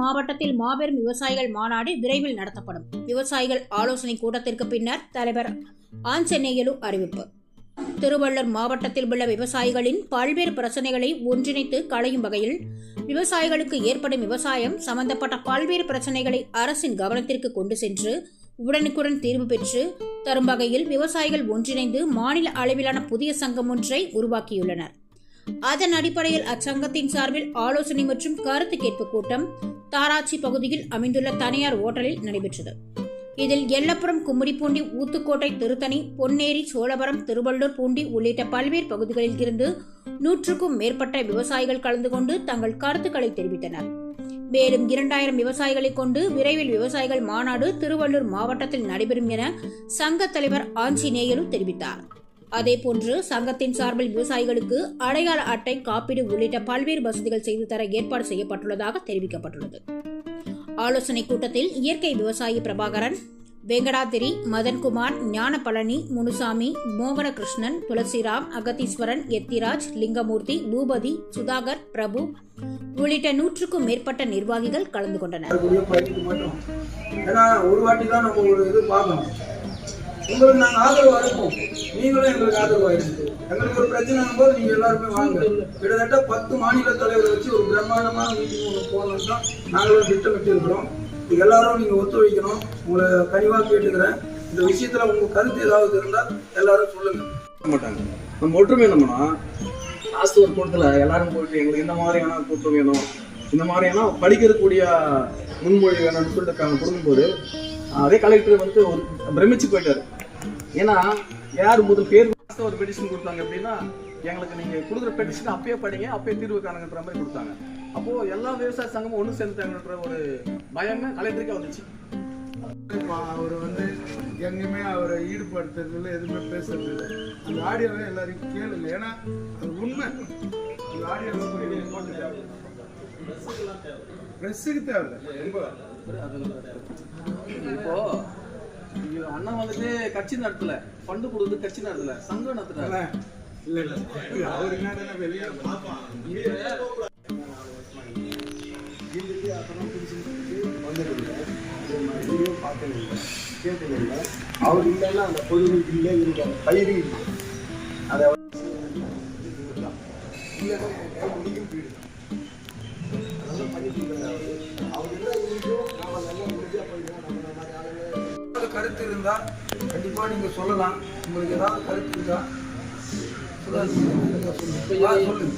மாவட்டத்தில் மாபெரும் விவசாயிகள் மாநாடு விரைவில் நடத்தப்படும். விவசாயிகள் ஆலோசனை கூட்டத்திற்கு பின்னர் தலைவர் ஆஞ்சநேயலு அறிவிப்பு. திருவள்ளூர் மாவட்டத்தில் உள்ள விவசாயிகளின் பல்வேறு பிரச்சனைகளை ஒன்றிணைத்து களையும் வகையில் விவசாயிகளுக்கு ஏற்படும் விவசாயம் சம்பந்தப்பட்ட பல்வேறு பிரச்சனைகளை அரசின் கவனத்திற்கு கொண்டு சென்று உடனுக்குடன் தீர்வு பெற்று தரும் வகையில் விவசாயிகள் ஒன்றிணைந்து மாநில அளவிலான புதிய சங்கம் ஒன்றை உருவாக்கியுள்ளனர். அதன் அடிப்படையில் அச்சங்கத்தின் சார்பில் ஆலோசனை மற்றும் கருத்து கேட்பு கூட்டம் தாராச்சி பகுதியில் அமைந்துள்ள தனியார் ஓட்டலில் நடைபெற்றது. இதில் எல்லப்புறம் கும்மிடிப்பூண்டி ஊத்துக்கோட்டை திருத்தணி பொன்னேரி சோழபுரம் திருவள்ளூர் பூண்டி உள்ளிட்ட பல்வேறு பகுதிகளில் இருந்து நூற்றுக்கும் மேற்பட்ட விவசாயிகள் கலந்து கொண்டு தங்கள் கருத்துக்களை தெரிவித்தனர். மேலும் இரண்டாயிரம் விவசாயிகளை கொண்டு விரைவில் விவசாயிகள் மாநாடு திருவள்ளூர் மாவட்டத்தில் நடைபெறும் என சங்க தலைவர் ஆஞ்சிநேயலு தெரிவித்தார். அதேபோன்று சங்கத்தின் சார்பில் விவசாயிகளுக்கு அடையாள அட்டை காப்பீடு உள்ளிட்ட பல்வேறு வசதிகள் செய்து தர ஏற்பாடு செய்யப்பட்டுள்ளதாக தெரிவிக்கப்பட்டுள்ளது. ஆலோசனைக் கூட்டத்தில் இயற்கை விவசாயி பிரபாகரன் வெங்கடாதிரி மதன்குமார் ஞானபழனி முனுசாமி மோகனகிருஷ்ணன் துளசிராம் அகதீஸ்வரன் எத்திராஜ் லிங்கமூர்த்தி பூபதி சுதாகர் பிரபு உள்ளிட்ட நூற்றுக்கும் மேற்பட்ட நிர்வாகிகள் கலந்து கொண்டனர். உங்களுக்கு நாங்கள் ஆதரவு அனுப்போம் நீங்களும் எங்களுக்கு ஆதரவு ஆயிடுச்சு எங்களுக்கு ஒரு பிரச்சனை போது நீங்கள் எல்லாருமே வாங்க. கிட்டத்தட்ட பத்து மாநில தலைவரை வச்சு ஒரு பிரம்மாண்டமான மீட்டிங் ஒன்று போகணும்னு தான் நாங்களும் திட்டமிட்டு இருக்கிறோம் இது எல்லாரும் நீங்கள் ஒத்துழைக்கணும். உங்களை கனிவாக கேட்டுக்கிறேன். இந்த விஷயத்தில் உங்கள் கருத்து ஏதாவது இருந்தால் எல்லாரும் சொல்லுங்கள் மாட்டாங்க. நம்ம ஒற்றுமை என்னம்னா லாஸ்ட் ஒரு கூட்டத்தில் எல்லாரும் போயிட்டு எங்களுக்கு இந்த மாதிரியான கூட்டம் வேணும் இந்த மாதிரியான படிக்கிறக்கூடிய முன்மொழி வேணும்னு சொல்லிட்டு அவங்க கொடுக்கும்போது அதே கலெக்டர் வந்து ஒரு பிரமிச்சு போயிட்டாரு. ஏன்னா யார் முதல் பேர் ஒரு பெட்டிஷன் கொடுத்தாங்க எப்படின்னா எங்களுக்கு நீங்க கொடுக்குற பெட்டிஷன் அப்பயே படிங்க அப்பயே தீர்வு காணுங்கன்ற மாதிரி கொடுத்தாங்க. அப்போ எல்லா விவசாய சங்கமும் ஒன்று சேர்ந்துட்டாங்கன்ற ஒரு பயமே கலெக்டருக்கே வந்துச்சு. அவர் வந்து எங்கேயுமே அவரை ஈடுபடுத்துறதுல எதுவுமே பேசுறது இல்லை அந்த ஆடியோவை எல்லாரும் கேளுங்க. ஏன்னா அது உண்மை. அந்த ஆடியோவை ப்ரெஸ்ஸுக்கு தேவையில்லை இப்போ இங்க அண்ணன் வந்துட்டு கட்சி நடத்தல. ஃபண்டு கொடுத்து கட்சி நடத்தல. சங்கம் நடத்துறாரு. இல்லை இல்லை. அவர் என்ன வெளியே அவர் இல்லைன்னா அந்த பொதுவுக்கு இல்லை. இருக்காங்க பயிர் இல்லை. அதை கருத்து இருந்தா கண்டிப்பா நீங்க சொல்லலாம். உங்களுக்கு ஏதாவது கருத்து இருந்தா சொல்லுங்க. சொல்லுங்க.